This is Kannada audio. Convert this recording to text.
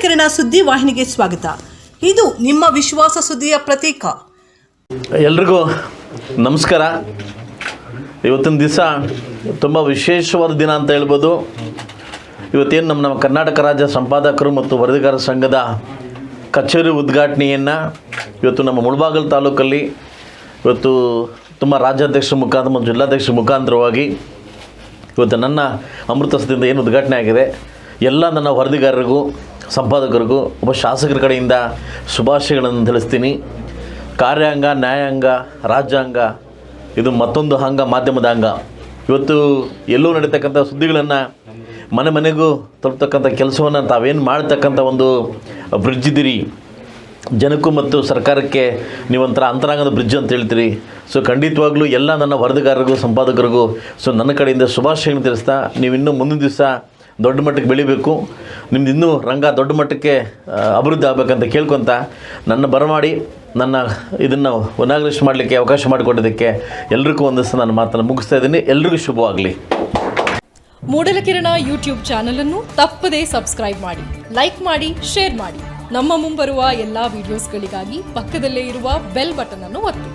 ಮೂಡಲಕೆರೆನ ಸುದ್ದಿ ವಾಹಿನಿಗೆ ಸ್ವಾಗತ. ಇದು ನಿಮ್ಮ ವಿಶ್ವಾಸ ಸುದ್ದಿಯ ಪ್ರತೀಕ. ಎಲ್ರಿಗೂ ನಮಸ್ಕಾರ. ಇವತ್ತಿನ ದಿವಸ ತುಂಬ ವಿಶೇಷವಾದ ದಿನ ಅಂತ ಹೇಳ್ಬೋದು. ಇವತ್ತೇನು ನಮ್ಮ ನಮ್ಮ ಕರ್ನಾಟಕ ರಾಜ್ಯ ಸಂಪಾದಕರು ಮತ್ತು ವರದಿಗಾರ ಸಂಘದ ಕಚೇರಿ ಉದ್ಘಾಟನೆಯನ್ನು ಇವತ್ತು ನಮ್ಮ ಮುಳಬಾಗಲ್ ತಾಲೂಕಲ್ಲಿ ಇವತ್ತು ತುಂಬ ರಾಜ್ಯಾಧ್ಯಕ್ಷರ ಮುಖಾಂತರ ಮತ್ತು ಜಿಲ್ಲಾಧ್ಯಕ್ಷರ ಮುಖಾಂತರವಾಗಿ ಇವತ್ತು ನನ್ನ ಅಮೃತಸದಿಂದ ಏನು ಉದ್ಘಾಟನೆ ಆಗಿದೆ. ಎಲ್ಲ ನನ್ನ ವರದಿಗಾರರಿಗೂ ಸಂಪಾದಕರಿಗೂ ಒಬ್ಬ ಶಾಸಕರ ಕಡೆಯಿಂದ ಶುಭಾಶಯಗಳನ್ನು ತಿಳಿಸ್ತೀನಿ. ಕಾರ್ಯಾಂಗ, ನ್ಯಾಯಾಂಗ, ರಾಜ್ಯಾಂಗ, ಇದು ಮತ್ತೊಂದು ಅಂಗ, ಮಾಧ್ಯಮದ ಅಂಗ. ಇವತ್ತು ಎಲ್ಲೂ ನಡೀತಕ್ಕಂಥ ಸುದ್ದಿಗಳನ್ನು ಮನೆ ಮನೆಗೂ ತಲುಪ್ತಕ್ಕಂಥ ಕೆಲಸವನ್ನು ತಾವೇನು ಮಾಡತಕ್ಕಂಥ ಒಂದು ಬ್ರಿಡ್ಜ್ ಇದ್ದೀರಿ. ಜನಕ್ಕೂ ಮತ್ತು ಸರ್ಕಾರಕ್ಕೆ ನೀವೊಂಥರ ಅಂತರಾಂಗದ ಬ್ರಿಡ್ಜ್ ಅಂತ ಹೇಳ್ತೀರಿ. ಸೊ ಖಂಡಿತವಾಗ್ಲೂ ಎಲ್ಲ ನನ್ನ ವರದಿಗಾರರಿಗೂ, ಸಂಪಾದಕರಿಗೂ, ಸೊ ನನ್ನ ಕಡೆಯಿಂದ ಶುಭಾಶಯಗಳನ್ನು ತಿಳಿಸ್ತಾ, ನೀವು ಇನ್ನೂ ಮುಂದಿನ ದಿವಸ ದೊಡ್ಡ ಮಟ್ಟಕ್ಕೆ ಬೆಳಿಬೇಕು. ನಿಮ್ದು ಇನ್ನೂ ರಂಗ ದೊಡ್ಡ ಮಟ್ಟಕ್ಕೆ ಅಭಿವೃದ್ಧಿ ಆಗಬೇಕಂತ ಕೇಳ್ಕೊತ ನನ್ನ ಬರಮಾಡಿ, ನನ್ನ ಇದನ್ನು ಒನಾಗ್ರೇಷ್ ಮಾಡಲಿಕ್ಕೆ ಅವಕಾಶ ಮಾಡಿಕೊಟ್ಟಿದ್ದಕ್ಕೆ ಎಲ್ರಿಗೂ ಒಂದಿಷ್ಟು ನನ್ನ ಮಾತನ್ನು ಮುಗಿಸ್ತಾ ಇದ್ದೀನಿ. ಎಲ್ರಿಗೂ ಶುಭವಾಗಲಿ. ಮೂಡಲಕಿರಣ ಯೂಟ್ಯೂಬ್ ಚಾನಲನ್ನು ತಪ್ಪದೇ ಸಬ್ಸ್ಕ್ರೈಬ್ ಮಾಡಿ, ಲೈಕ್ ಮಾಡಿ, ಶೇರ್ ಮಾಡಿ. ನಮ್ಮ ಮುಂಬರುವ ಎಲ್ಲ ವಿಡಿಯೋಸ್ಗಳಿಗಾಗಿ ಪಕ್ಕದಲ್ಲೇ ಇರುವ ಬೆಲ್ ಬಟನ್ ಅನ್ನು ಒತ್ತಿ.